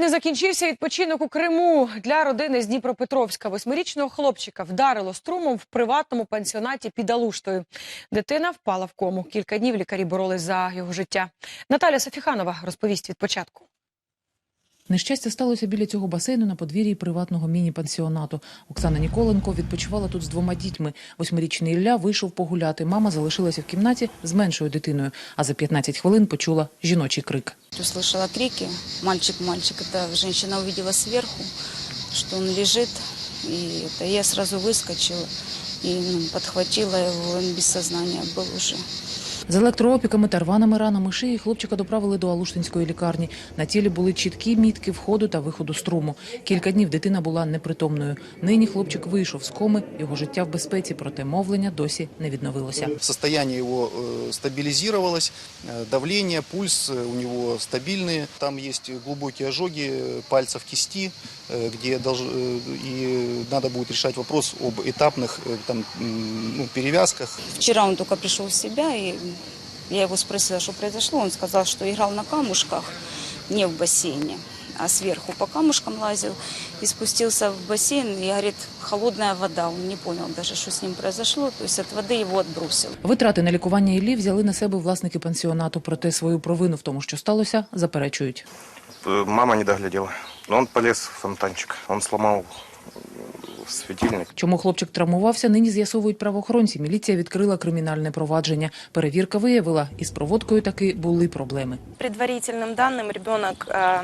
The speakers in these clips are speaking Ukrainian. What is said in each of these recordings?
не закінчився відпочинок у Криму для родини з Дніпропетровська. Восьмирічного хлопчика вдарило струмом в приватному пансіонаті під Алуштою. Дитина впала в кому. Кілька днів лікарі боролись за його життя. Наталя Софіханова розповість від початку. Нещастя сталося біля цього басейну на подвір'ї приватного міні-пансіонату. Оксана Ніколенко відпочивала тут з двома дітьми. Восьмирічний Ілля вийшов погуляти. Мама залишилася в кімнаті з меншою дитиною, а за 15 хвилин почула жіночий крик. Услышала крики «мальчик, мальчик». Это женщина увидела сверху, что он лежит. И это я сразу выскочила и ну, подхватила его, он без сознания был уже. З електроопіками та рваними ранами шиї хлопчика доправили до Алуштинської лікарні. На тілі були чіткі мітки входу та виходу струму. Кілька днів дитина була непритомною. Нині хлопчик вийшов з коми, його життя в безпеці, проте мовлення досі не відновилося. Состояние его э, стабилизировалось, э, давление, пульс э, у него стабильные. Там есть глубокие ожоги э, пальцев кисти, э, где долж- э, и надо будет решать вопрос об этапных э, там, м, ну, перевязках. Вчера он только пришел в себя, и я его спросила, что произошло. Он сказал, что играл на камушках, не в бассейне, а сверху по камушкам лазил и спустился в бассейн, и, говорит, холодная вода. Он не понял даже, что с ним произошло, то есть от воды его отбросил. Витрати на лікування Іллі взяли на себе власники пансіонату, проте свою провину в тому, що сталося, заперечують. Э, Мама не доглядела. Но он полез в фонтанчик. Он сломал э, светильник. Чому хлопчик травмувався, нині з'ясовують правоохоронці. Міліція відкрила кримінальне провадження. Перевірка виявила, із проводкою таки були проблеми. предварительным данным ребенок э,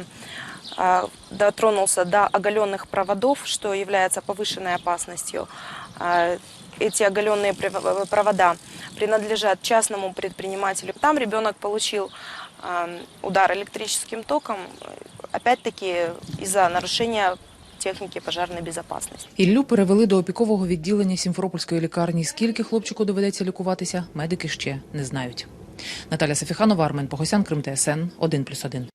э, дотронулся до оголенных проводов, что является повышенной опасностью. Э, Эти оголенные прив- провода принадлежат частному предпринимателю. Там ребенок получил э, удар электрическим током, э, опять-таки из-за нарушения техники пожежної безопасности. Іллю перевели до опікового відділення Сімферопольської лікарні. Скільки хлопчику доведеться лікуватися, медики ще не знають. Наталя Сафіханова, Армен Погосян, Крим ТСН, 1+,1.